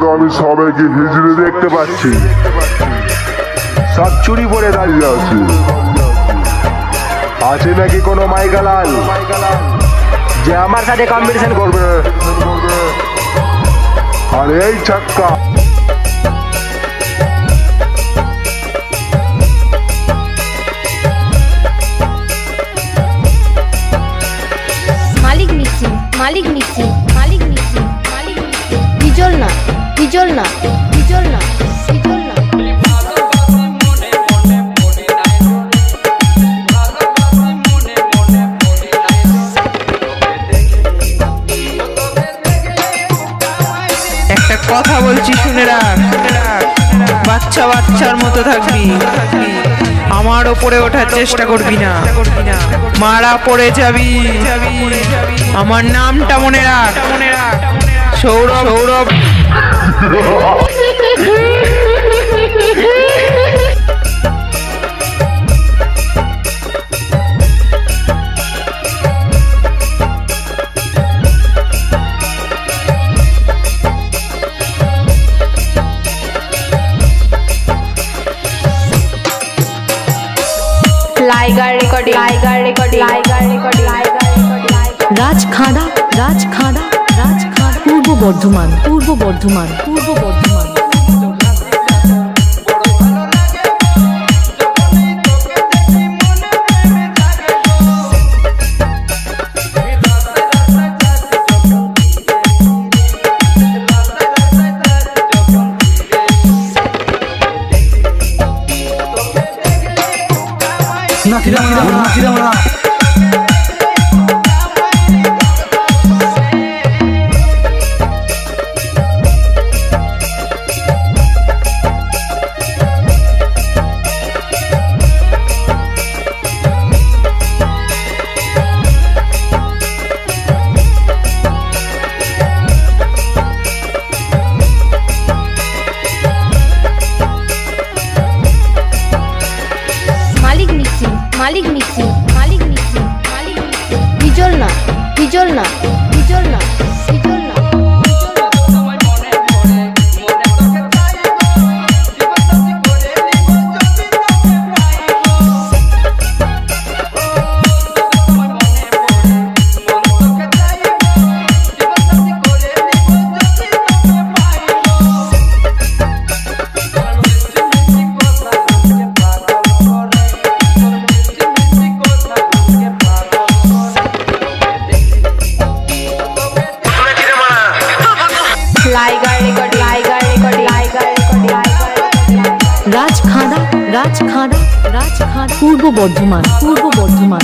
তো আমি সবাইকে হিজড়ে দেখতে পাচ্ছি। সব চুরি পরে দাঁড়িয়ে আছে। আছে নাকি কোনো মাইকালাল? যে আমার সাথে কম্পিটিশন করবে। আর এই চাক্কা মিক্সিং মালিক মিক্সিং মালিক বিজল না বিজল না বিজল না একটা কথা বলছি শুনে রাখ। বাচ্চা বাচ্চার মতো থাকবি। আমার ওপরে ওঠার চেষ্টা করবি না। মারা পড়ে যাবি। আমার নামটা মনে রাখ। Sourav Sourav. Liger recording tiger recording Raj recording liger recording Rajkhara Rajkhara Rajkhara Purba Bardhaman Purba Bardhaman পূর্ব বর্ধমান। 那点亮我啦，点亮我啦！মালিক মিসি মালিক মিসি মালিক মিসি বিজল না বিজল না বিজল না বিজল recording liger recording Rajkhara Rajkhara Rajkhara Purba Bardhaman পূর্ব বর্ধমান।